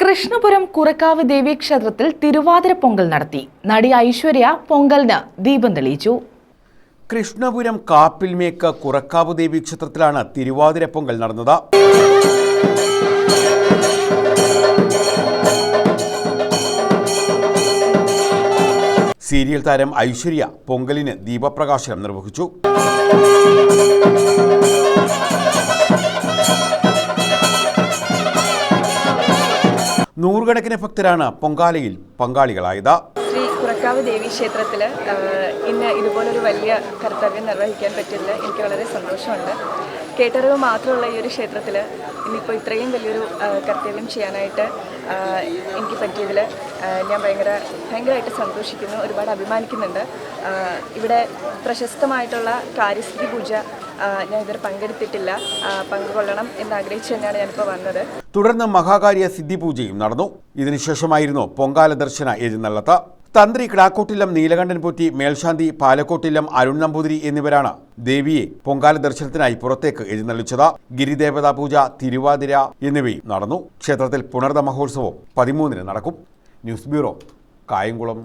കൃഷ്ണപുരം കുറക്കാവ് ദേവീക്ഷേത്രത്തിൽ തിരുവാതിര പൊങ്കൽ നടത്തി. നടി ഐശ്വര്യ പൊങ്കലിന് ദീപം തെളിയിച്ചു. കൃഷ്ണപുരം കാപ്പിൽമേക്ക കുറക്കാവ് ദേവി ക്ഷേത്രത്തിലാണ് തിരുവാതിര പൊങ്കൽ നടന്നത്. സീരിയൽ താരം ഐശ്വര്യ പൊങ്കലിന് ദീപപ്രകാശനം നിർവഹിച്ചു. നൂറുകണക്കിന് ഭക്തരാണ് പൊങ്കാലയിൽ പങ്കാളികളായത്. ശ്രീ കുറക്കാവ് ദേവി ക്ഷേത്രത്തിൽ ഇന്ന് ഇതുപോലൊരു വലിയ കർത്തവ്യം നിർവഹിക്കാൻ പറ്റിയതിൽ എനിക്ക് വളരെ സന്തോഷമുണ്ട്. കേട്ടറിവ് മാത്രമുള്ള ഈ ഒരു ക്ഷേത്രത്തിൽ ഇന്നിപ്പോൾ ഇത്രയും വലിയൊരു കർത്തവ്യം ചെയ്യാനായിട്ട് എനിക്ക് പറ്റിയതിൽ ഞാൻ ഭയങ്കര ഭയങ്കരമായിട്ട് സന്തോഷിക്കുന്നു ഒരുപാട് അഭിമാനിക്കുന്നുണ്ട്. ഇവിടെ പ്രശസ്തമായിട്ടുള്ള കാര്യസ്ഥിതി പൂജ ഞാൻ ഇതുവരെ പങ്കെടുത്തിട്ടില്ല. പങ്കുകൊള്ളണം എന്ന് ആഗ്രഹിച്ചു തന്നെയാണ് ഞാനിപ്പോൾ വന്നത്. തുടർന്ന് മഹാകാര്യ സിദ്ധി പൂജയും നടന്നു. ഇതിനുശേഷമായിരുന്നു പൊങ്കാല ദർശന എഴുന്നള്ളത്ത്. തന്ത്രി കിടാക്കോട്ടില്ലം നീലകണ്ഠൻ പൊറ്റി മേൽശാന്തി പാലക്കോട്ടില്ലം അരുൺ നമ്പൂതിരി എന്നിവരാണ് ദേവിയെ പൊങ്കാല ദർശനത്തിനായി പുറത്തേക്ക് എഴുന്നള്ളിച്ചത്. ഗിരിദേവതാ പൂജ തിരുവാതിര എന്നിവയും നടന്നു. ക്ഷേത്രത്തിൽ പുണർദ മഹോത്സവം പതിമൂന്നിന് നടക്കും. News bureau Kayamkulam.